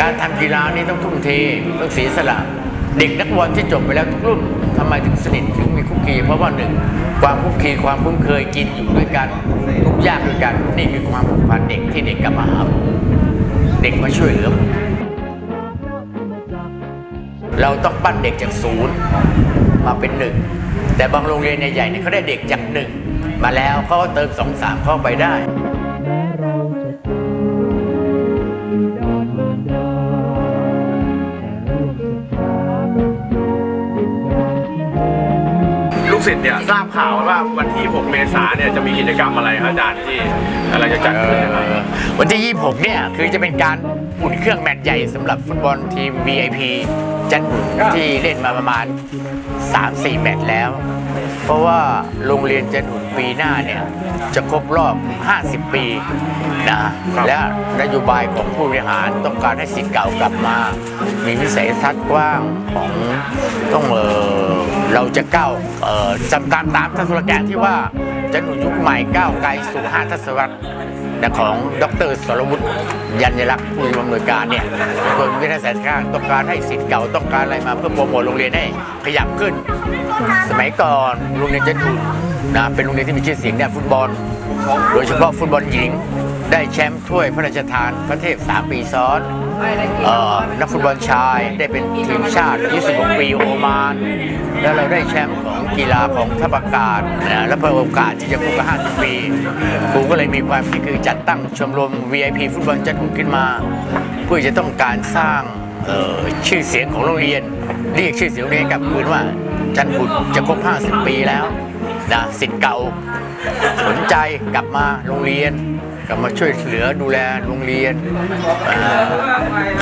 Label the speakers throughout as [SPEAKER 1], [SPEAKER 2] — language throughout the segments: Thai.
[SPEAKER 1] การ
[SPEAKER 2] ทำกีฬานี่ต้องทุ่มเทต้องเสียสละเด็กนักบอลที่จบไปแล้วทุกรุ่นทำไมถึงสนิทถึงมีคุกคีเพราะว่าหนึ่งความคุกคีความคุ้นเคยกินอยู่ด้วยกันทุกยากด้วยกันนี่คือความผูกพันเด็กที่เด็กกลับมาหาเด็กมาช่วยเหลือเราต้องปั้นเด็กจากศูนย์มาเป็นหนึ่งแต่บางโรงเรียนใหญ่ๆเนี่ยเขาได้เด็กจากหนึ่งมาแล้วเขาเติมสองสามเข้าไปได้
[SPEAKER 3] ษเนี่ยทราบข่าวว่าวันที่ 6 เมษายนเนี่ยจะมีกิจกรรมอะไรครับอาจารย์ที่อะไรจะจัดขึ้นนะครับ
[SPEAKER 2] วันที่ 26 เนี่ยคือจะเป็นการอุ่นเครื่องแมตช์ใหญ่สำหรับฟุตบอลทีม VIP จันบุญที่เล่นมาประมาณ 3-4 แมตช์แล้ว เพราะว่าโรงเรียนจันทบุรีปีหน้าเนี่ยจะครบรอบ 50 ปีนะและนโยบายของผู้บริหารต้องการให้สิทธิ์เก่ากลับมา มีวิสัยทัศน์กว้างของต้องเออเราจะก้าวเอ่อจำการตามทัศนแกนที่ว่าจันทบุรียุคใหม่ก้าวไกลสู่ห้าทศวรรษ แต่ของดรสรวุฒิยัญลักษณ์ผู้อำนวยการเนี่ยคนวิทยาศาสตร์กางต้องการให้สิทธิ์เก่าต้องการอะไรมาเพื่อโปรโมทโรงเรียนให้ขยับขึ้น สมัยก่อนโรงเรียนจะดูนะเป็นโรงเรียนที่มีชื่อเสียงด้านฟุตบอล โดยเฉพาะฟุตบอลหญิง ได้แชมป์ถ้วยพระราชทานประเทศ3ปีซ้อน นักฟุตบอลชายได้เป็นทีมชาติ 26 ปีโอมาน แล้วเราได้แชมป์ของกีฬาของทัพอากาศนะและเพื่อโอกาสที่จะครบ50 ปีครูก็เลยมีความคิดคือจัดตั้งชมรม VIP ฟุตบอลจันทบุรีขึ้นมา เพื่อจะต้องการสร้างชื่อเสียงของโรงเรียน เรียกชื่อเสียงโรงเรียนกลับคืนว่า จันบุรีจะครบ 50 ปีแล้วนะสิทธิ์เก่าสนใจกลับมาโรงเรียน กลับมาช่วยเหลือดูแลโรงเรียน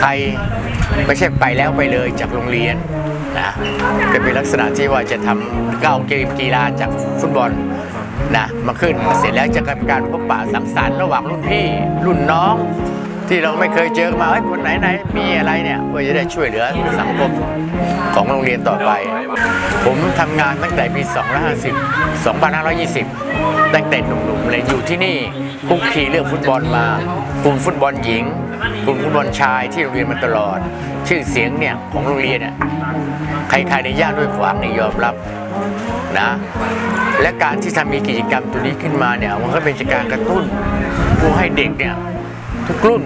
[SPEAKER 2] ใครไม่ใช่ไปแล้วไปเลยจากโรงเรียนนะก็เป็นลักษณะที่ว่าจะทำก้าวเกมกีฬาจากฟุตบอลนะมาขึ้นเสร็จแล้วจะเป็นการพบปะสังสรรค์ระหว่างรุ่นพี่รุ่นน้องที่เราไม่เคยเจอมาเฮ้คนไหนไหนมีอะไรเนี่ยเพื่อจะได้ช่วยเหลือสังคมของโรงเรียนต่อไป ผมทำงานตั้งแต่ปี 250 2520 ตั้งแต่หนุ่มๆเลยอยู่ที่นี่คุกคีเรื่องฟุตบอลมากลุ่มฟุตบอลหญิงกลุ่มฟุตบอลชายที่โรงเรียนมาตลอด ชื่อเสียงเนี่ยของโรงเรียนเนี่ยใครๆในย่านด้วยขวางเนี่ยยอมรับนะและการที่ทำมีกิจกรรมตัวนี้ขึ้นมาเนี่ยมันก็เป็นการกระตุ้นผู้ให้เด็กเนี่ยทุกรุ่น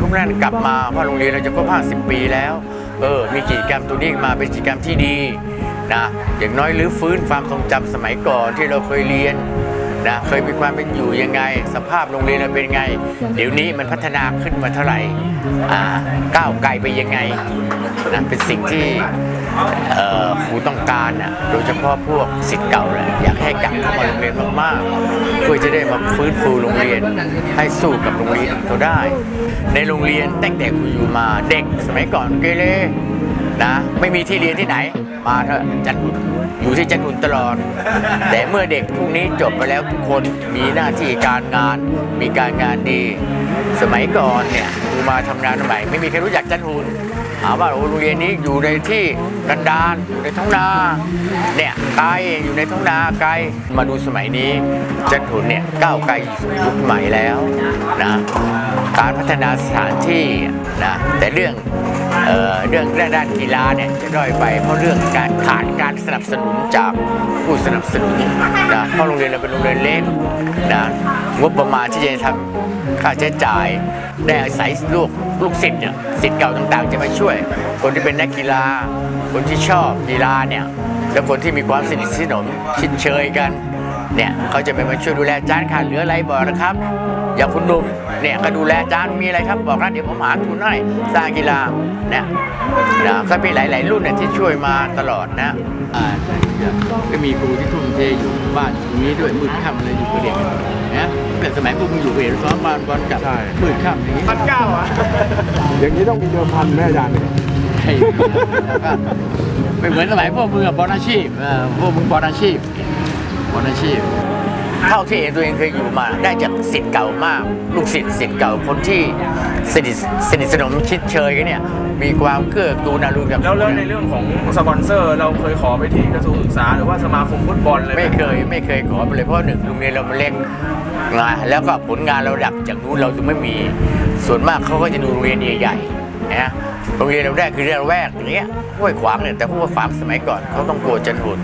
[SPEAKER 2] ทุกนั่นกลับมาเพราะโรงเรียนเราจะครบ50 ปีแล้วเออมีกิจกรรมตัวนี้มาเป็นกิจกรรมที่ดีนะอย่างน้อยรื้อฟื้นความทรงจำสมัยก่อนที่เราเคยเรียน นะเคยมีความเป็นอยู่ยังไง สภาพโรงเรียนเราเป็นไง เดี๋ยวนี้มันพัฒนาขึ้นมาเท่าไหร่ก้าวไกลไปยังไงนะเป็นสิ่งที่ครูต้องการน่ะโดยเฉพาะพวกสิทธิ์เก่าเลยอยากให้กลับเข้ามาโรงเรียนมากๆเพื่อจะได้มาฟื้นฟูโรงเรียนให้สู้กับโรงเรียนเขาได้ ในโรงเรียนตั้งแต่ครูอยู่มาเด็กสมัยก่อนเกเรนะไม่มีที่เรียนที่ไหน มาเถอะจันทุนอยู่ที่จันทบุรีตลอด แต่เมื่อเด็กพวกนี้จบไปแล้วทุกคนมีหน้าที่การงาน มีการงานดี สมัยก่อนเนี่ยครูมาทำงานใหม่ไม่มีใครรู้จักจันทบุรีถามว่าโรงเรียนนี้อยู่ในที่กันดารอยู่ในท้องนาเนี่ยไกลอยู่ในท้องนาไกลมาดูสมัยนี้จันทบุรีเนี่ยก้าวไกลยุคใหม่แล้วนะ การพัฒนาสถานที่นะแต่เรื่องเอ่อเรื่องด้านกีฬาเนี่ยจะด้อยไปเพราะเรื่องการขาดการสนับสนุนจากผู้สนับสนุนนะเพราะโรงเรียนเราเป็นโรงเรียนเล็กนะงบประมาณที่จะทำค่าใช้จ่ายได้อาศัยลูกลูกศิษย์เนี่ยศิษย์เก่าต่างๆ จะมาช่วย คนที่เป็นนักกีฬา คนที่ชอบกีฬาเนี่ยแล้วคนที่มีความสนิทสนมชิดเชยกัน เนี่ยเขาจะไปมาช่วยดูแลอาจารย์ขาดเหลืออะไรบอกนะครับ อย่างคุณหนุ่มเนี่ยก็ดูแลอาจารย์มีอะไรครับบอกนะเดี๋ยวผมหาทุนให้สร้างกีฬาเนี่ยนะก็มีหลาย ๆ รุ่นเนี่ยที่ช่วยมาตลอดนะอ่าก็มีครูที่ทุ่มเทอยู่บ้านตรงนี้ด้วยมืดค่ำเลยอยู่กับเด็กนะแต่สมัยพวกมึงอยู่เวรซ้อมบอลบอลกับมืดค่ำอย่างนี้
[SPEAKER 3] พันเก้าอะ
[SPEAKER 4] อย่างนี้ต้องมีเดิมพันแม่อาจารย์เนี่ย
[SPEAKER 2] ใช่ก็ไม่เหมือนสมัยพวกมึงกับบอลอาชีพเออพวกมึงบอลอาชีพ บอลอาชีพ เท่าที่เองตัวเองเคยอยู่มา ได้จากสิทธิ์เก่ามาก ลูกศิษย์ศิษย์เก่าคนที่สนิทสนิทสนมชิดเชยกันเนี่ยมีความเกื้อกูลอารุณกับ
[SPEAKER 3] แล้วแล้วในเรื่องของสปอนเซอร์เราเคยขอไปที่กระทรวงศึกษาหรือว่าสมาคมฟุตบอลเลย
[SPEAKER 2] ไม่เคยไม่เคยขอไปเลยเพราะหนึ่งโรงเรียนเรามันเล็กนะแล้วก็ผลงานเราดักจากนู้นเราจะไม่มีส่วนมากเขาก็จะดูโรงเรียนใหญ่ๆ นะโรงเรียนเราได้คือเรียนแวกอย่างเงี้ยห้วยขวางเนี่ยแต่ห้วยขวางสมัยก่อนเขาต้องกลัวจันหุน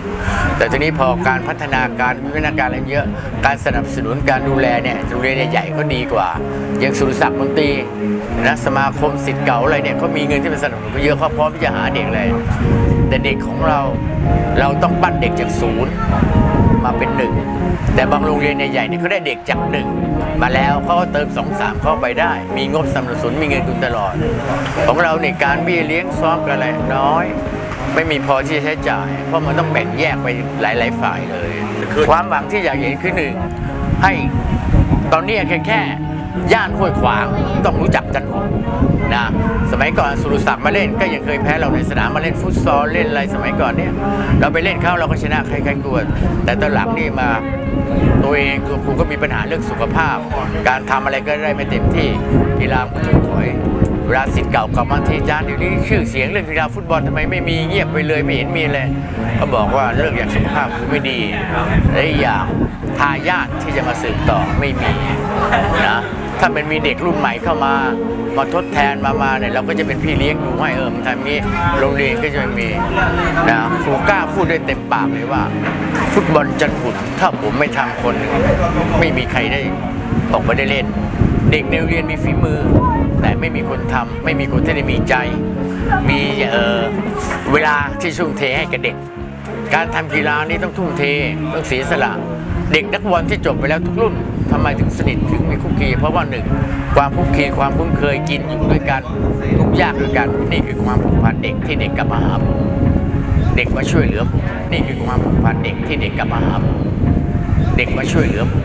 [SPEAKER 2] แต่ทีนี้พอการพัฒนาการวิวัฒนาการอะไรเยอะ การสนับสนุนการดูแลเนี่ยโรงเรียนใหญ่ๆก็ดีกว่า อย่างสุรศักดิ์มนตรีนะสมาคมสิทธิ์เก่าอะไรเนี่ยเขามีเงินที่เป็นสนับสนุนเขาเยอะเขาพร้อมที่จะหาเด็กเลยแต่เด็กของเราเราต้องปั้นเด็กจากศูนย์มาเป็นหนึ่งแต่บางโรงเรียนใหญ่ๆเนี่ยเขาได้เด็กจากหนึ่ง มาแล้วเขาก็เติมสองสามเข้าไปได้ มีงบสนับสนุนมีเงินทุนตลอด ของเราเนยการเบี้ยเลี้ยงซ้อมกันอะไรน้อย ไม่มีพอที่จะใช้จ่าย เพราะมันต้องแบ่งแยกไปหลาย ๆ ฝ่ายเลย ความหวังที่อยากเห็นคือหนึ่งให้ตอนนี้แค่แค่ ย่านห้วยขวางต้องรู้จักจันทร์นะสมัยก่อนสุรศักดิ์มาเล่นก็ยังเคยแพ้เราในสนามมาเล่นฟุตซอลเล่นอะไรสมัยก่อนเนี่ยเราไปเล่นเขาเราก็ชนะใครๆกลัวแต่ตอนหลังนี่มาตัวเองตัวครูก็มีปัญหาเรื่องสุขภาพ การทำอะไรก็ได้ไม่เต็มที่กีฬามันถดถอยเวลาสิทธิ์เก่ากลับมาทีจารย์เดี๋ยวนี้ชื่อเสียงเรื่องกีฬาฟุตบอลทำไมไม่มีเงียบไปเลยไม่เห็นมีเลยเขาบอกว่าเรื่องอย่างสุขภาพคือไม่ดีและอย่างทายาทที่จะมาสืบต่อไม่มีนะ ถ้ามันมีเด็กรุ่นใหม่เข้ามา มาทดแทนมามาเนี่ยเราก็จะเป็นพี่เลี้ยงดูให้เออมันทำนี้โรงเรียนก็จะมีนะครูกล้าพูดได้เต็มปากเลยว่า ฟุตบอลจันทร์ขุนถ้าผมไม่ทำคนหนึ่งไม่มีใครได้ออกมาได้เล่น เด็กในโรงเรียนมีฝีมือ แต่ไม่มีคนทำไม่มีคนที่ได้มีใจ มีเออเวลาที่ทุ่มเทให้กับเด็ก การทำกีฬานี่ต้องทุ่มเทต้องเสียสละ เด็กนักบอลที่จบไปแล้วทุกรุ่น ทำไมถึงสนิทถึงมีคุกคีเพราะว่าหนึ่งความคุกคีความคุ้นเคยกินอยู่ด้วยกันทุกยากด้วยกันนี่คือความผูกพันเด็กที่เด็กกลับมาหาผมเด็กมาช่วยเหลือผมนี่คือความผูกพันเด็กที่เด็กกลับมาหาผมเด็กมาช่วยเหลือผม